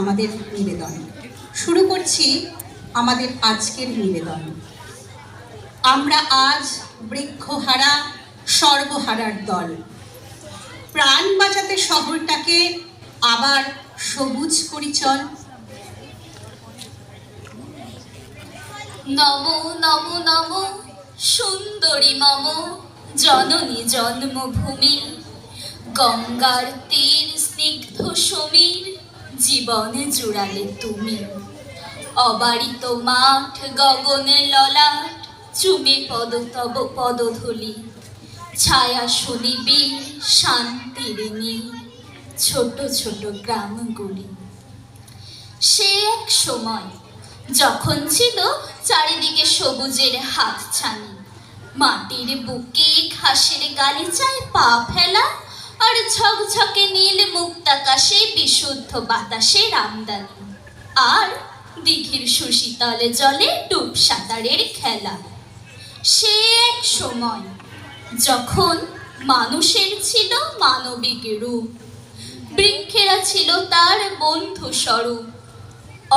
আমাদের নিবেদন। শুরু করছি আমাদের আজকের নিবেদন। আমরা আজ বৃক্ষহারা সর্বহারার দল। প্রাণ বাঁচাতে শহরটাকে আবার সবুজ পরিচল নম নম নম, সুন্দরী মম, জননী জন্মভূমি, গঙ্গার তীর স্নিগ্ধ সমীর জীবনে জুড়ালে তুমি। অবারিত মাঠ, গগনে ললাট, চুমে পদ, তব পদধূলি। ছায়া শুনিবি শান্তির নীল, ছোট ছোট গ্রামগুলি। সে এক সময় যখন ছিল চারিদিকে সবুজের হাত ছানি মাটির বুকে ঘাসের গালিচায় পা ফেলা আর ঝকঝকে নীল মুক্তাকাশে বিশুদ্ধ বাতাসের আমদানি আর দিঘির সুশীতলে জলে ডুব সাঁতারের খেলা। সে এক সময় যখন মানুষের ছিল মানবিক রূপ, বৃক্ষেরা ছিল তার বন্ধু স্বরূপ।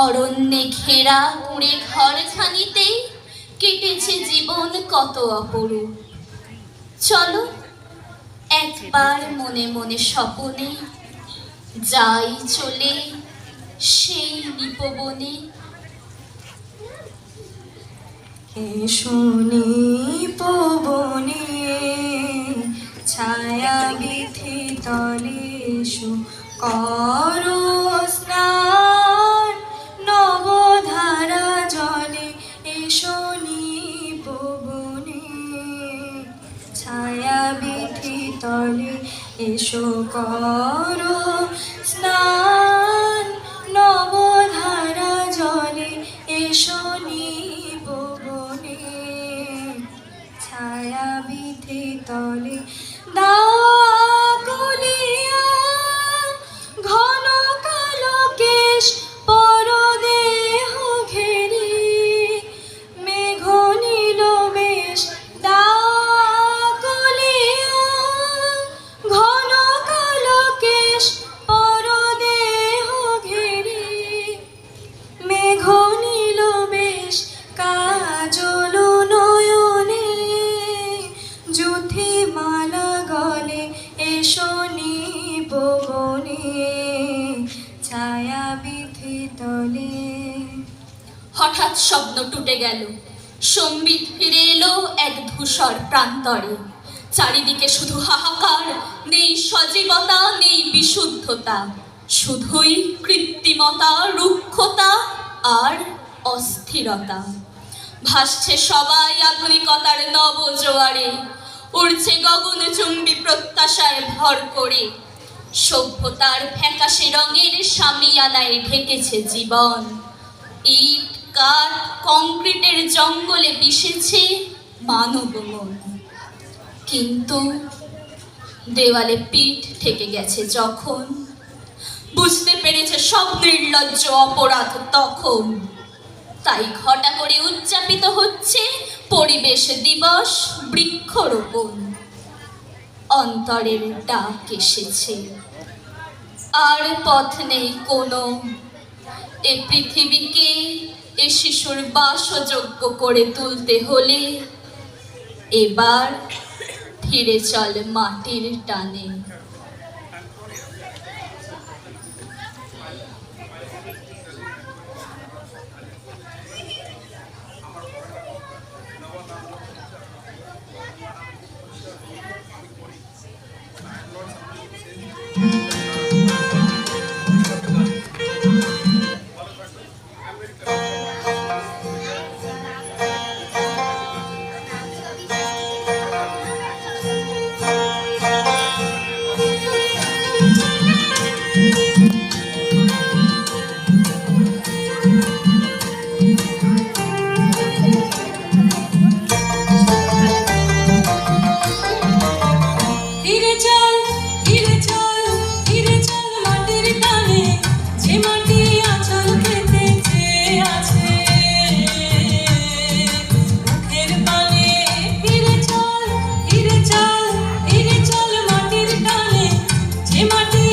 অরণ্যে ঘেরা কুঁড়ে ঘরখানিতেই কেটেছে জীবন কত অপরূপ। চলো একবার মনে মনে স্বপনে যাই চলে সেই নিপবনে। শুনি পবনে ছায়া বিধি তলেশু করো এসো করো। তলে। হঠাৎ স্বপ্ন টুটে গেল। সম্বিত ফিরে এলো এক ধূসর প্রান্তরে। চারিদিকে শুধু হাহাকার, নেই সজীবতা, নেই বিশুদ্ধতা। শুধুই কৃত্রিমতা, রুক্ষতা আর অস্থিরতা। ভাসছে সবাই আধুনিকতার নব জোয়ারে উড়ছে গগনচুম্বী প্রত্যাশায় ভর করে। সভ্যতার ফ্যাকাশে রঙের সামিয়ানায় ঢেকেছে জীবন। ইট, কাঠ, কংক্রিটের জঙ্গলে মিশেছে মানব মন কিন্তু দেওয়ালে পিঠ থেকে গেছে যখন। বুঝতে পেরেছে সব নির্লজ্জ অপরাধ তখন। তাই ঘটা করে উদযাপিত হচ্ছে পরিবেশ দিবস বৃক্ষরোপণ। অন্তরের ডাক এসেছে। আর পথ নেই কোনো। এ পৃথিবীকে এ শিশুর বাসযোগ্য করে তুলতে হলে এবার ফিরে চল মাটির টানে। Imagine.